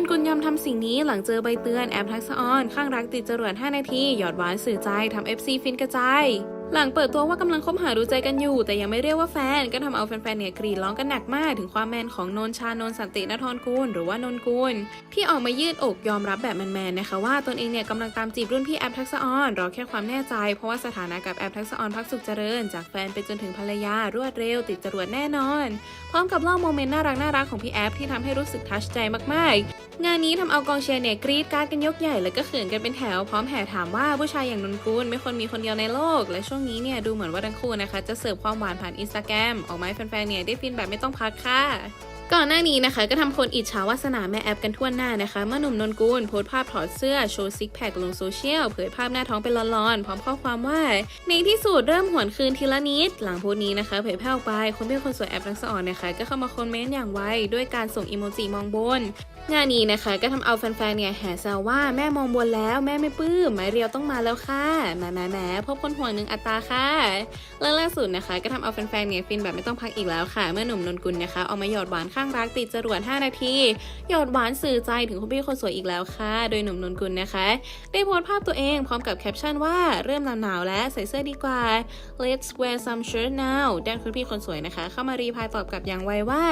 นกุลยำทำสิ่งนี้หลังเจอใบเตือนแอปทักษออน ข้างรักติดจรวด 5 นาที หยอดหวานสื่อใจทำ FC ฟินกระจาย หลังเปิดตัวว่ากำลังคบหาดูใจกันอยู่ แต่ยังไม่เรียกว่าแฟน ก็ทำเอาแฟนๆเนี่ยกรีดร้องกันหนักมาก ถึงความแมนของนนชานนสันตินทรกูล หรือว่านนกุลที่ออกมายืดอกยอมรับแบบแมนๆนะคะว่าตนเองเนี่ยกำลังตามจีบรุ่นพี่แอปทักษออนรอแค่ความแน่ใจ เพราะว่าสถานะกับแอปทักษออนพักสุขเจริญ จากแฟนไปจนถึงภรรยารวดเร็วติดจรวดแน่นอน พร้อมกับเล่าโมเมนต์น่ารักน่ารักของพี่แอปที่ทำให้รู้สึกทัชใจมากๆ งานนี้ทำเอากองเชียร์เนี่ยกรี๊ดการดกันยกใหญ่แล้วก็เขินกันเป็นแถวพร้อมแห่ถามว่าผู้ชายอย่างนนกุลไม่ควรมีคนเดียวในโลก และช่วงนี้เนี่ยดูเหมือนว่าทั้งคู่นะคะจะเสิร์ฟความหวานผ่านอินสตาแกรมออกมาให้แฟนๆเนี่ยได้ฟินแบบไม่ต้องพักค่ะก่อนหน้านี้นะคะก็ทำคนอิจฉาวาสนาแม่แอปกันทั่วหน้านะคะเมื่อหนุ่มนนกุลโพสต์ภาพถอดเสื้อโชว์ซิกแพคลงโซเชียลเผยภาพหน้าท้องเป็นลอนๆ พร้อมข้อความว่า ในที่สุดเริ่มหวนคืนทีละนิด หลังโพสต์นี้นะคะ เผยแพร่ออกไปคนเป็นคนสวยแอปทักษะอ่อนนะคะ ก็เข้ามาคอมเมนต์อย่างไวด้วยการส่งอีโมจิมองบน งานนี้นะคะก็ทำเอาแฟนๆเนี่ยแห่แซวว่าแม่มองบนแล้วแม่ไม่ปลื้มไม้เรียวต้องมาแล้วค่ะแหมแหมแหมพบคนห่วงหนึ่งอัตราค่ะและล่าสุดนะคะ ก็ทำเอาแฟนๆเนี่ยฟินแบบไม่ต้องพักอีกแล้วค่ะ เมื่อหนุ่มนนกุลนะคะเอามาหยอดหวานข้างรักติดจรวด 5 นาทีหยอดหวานสื่อใจถึงคุณพี่คนสวยอีกแล้วค่ะ โดยหนุ่มนนกุลนะคะ ได้โพสต์ภาพตัวเองพร้อมกับแคปชั่นว่าเริ่มหนาวแล้วใส่เสื้อดีกว่า let's wear some shirt now ด้านคุณพี่คนสวยนะคะ เข้ามารีพายตอบกลับอย่างไวว่า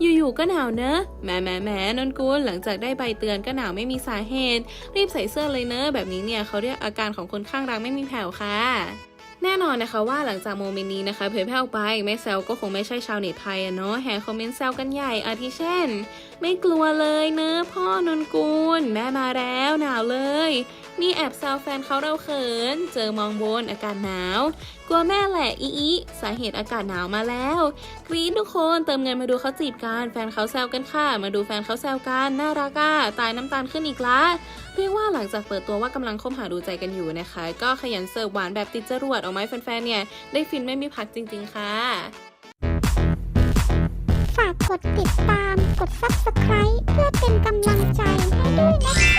อยู่ๆก็หนาวเนอะแหมแหมแหมนนกุลหลังจากได้ใบเตือนก็หนาวไม่มีสาเหตุ รีบใส่เสื้อเลยเนอะแบบนี้เนี่ยเขาเรียกอาการของคนข้างรักไม่มีแผ่วค่ะแน่นอนนะคะว่าหลังจากโมเมนต์นี้นะคะเผยแพร่ออกไปแม่แซวก็คงไม่ใช่ชาวเน็ตไทยอะเนาะแห่คอมเมนต์แซวกันใหญ่อาทิเช่น ไม่กลัวเลยเนอะพ่อนนกุลแม่มาแล้วหนาวเลย มีแอบแซวแฟนเขาเราเขิน เจอมองบนอากาศหนาว กลัวแม่แหละอีอีสาเหตุอากาศหนาวมาแล้ว กรี๊ดทุกคนเติมเงินมาดูเขาจีบกัน แฟนเขาแซวกันค่ะ มาดูแฟนเขาแซวกันน่ารักอะตายน้ำตาลขึ้นอีกละเรียกว่าหลังจากเปิดตัวว่ากำลังคบหาดูใจกันอยู่นะคะ ก็ขยันเสิร์ฟหวานแบบติดจรวดออกมาให้แฟนๆเนี่ยได้ฟินไม่มีพักจริง ๆ ค่ะฝากกดติดตาม กด subscribe เพื่อเป็นกำลังใจให้ด้วยนะคะ